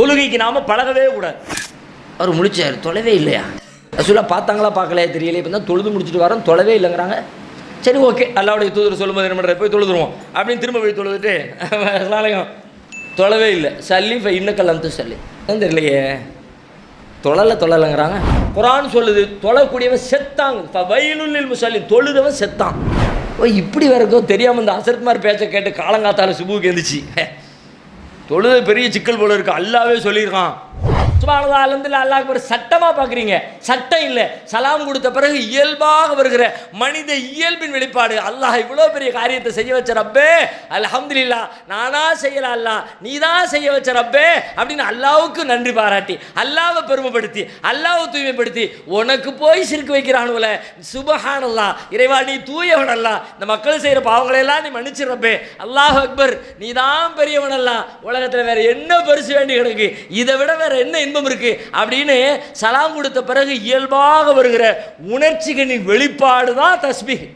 தொழுகைக்கு நாம பழகவே கூடாது. அவர் முடிச்சார் தொலைவே இல்லையா? ரசூலா பார்த்தாங்களா பார்க்கலையா தெரியல இப்போ தான் தொழுது முடிச்சுட்டு வரோம் தொலைவே இல்லைங்கிறாங்க. சரி ஓகே அல்லாவுடைய தூதர் சொல்லும்போது என்ன பண்ணுற போய் தொழுதுருவோம். அப்படின்னு திரும்ப போய் தொழுதுட்டு நாளையும் தொலைவே இல்லை. சல்லி இப்போ இன்னக்கல் வந்து சல்லி. தெரியலையே? தொழல தொழலைங்கிறாங்க. குரான் சொல்லுது தொழக்கூடியவன் செத்தாங்க இப்போ வயலுள்ளில் முசல்லி. தொழுதவன் செத்தான். ஓ இப்படி வரைக்கும் தெரியாமல் இந்த அசரத்மார் பேச்சை கேட்டு காலங்காத்தால சுபுக்கு எழுந்துச்சு தொழுது பெரிய சிக்கல் போல இருக்கு. அல்லாவே சொல்லியிருக்கான். சுபானதா அலந்து அல்லாஹ் ஒரு சட்டமாக பார்க்குறீங்க சட்டம் இல்லை. சலாம் கொடுத்த பிறகு இயல்பாக வருகிற மனித இயல்பின் வெளிப்பாடு. அல்லாஹ் இவ்வளோ பெரிய காரியத்தை செய்ய வச்ச ரப்பே. அல்ஹம்துலில்லா நானா செய்யல அல்லா நீ தான் செய்ய வச்ச ரப்பே. அப்படின்னு அல்லாவுக்கு நன்றி பாராட்டி அல்லாவை பெருமைப்படுத்தி அல்லாவை தூய்மைப்படுத்தி உனக்கு போய் சிரிக்க வைக்கிறானுல சுபஹானல்லா இறைவா நீ தூயவன் இந்த மக்கள் செய்கிற பாவங்களையெல்லாம் நீ மன்னிச்சிடப்பே அல்லாஹ் அக்பர். நீ தான் பெரியவன் அல்லா உலகத்தில் வேற என்ன பரிசு வேண்டி கிடக்கு? இதை விட வேற என்ன இன்பம் இருக்கு அப்படின்னு சலாம் கொடுத்த பிறகு இயல்பாக வருகிற உணர்ச்சிகளின் வெளிப்பாடு தான் தஸ்பீஹ்.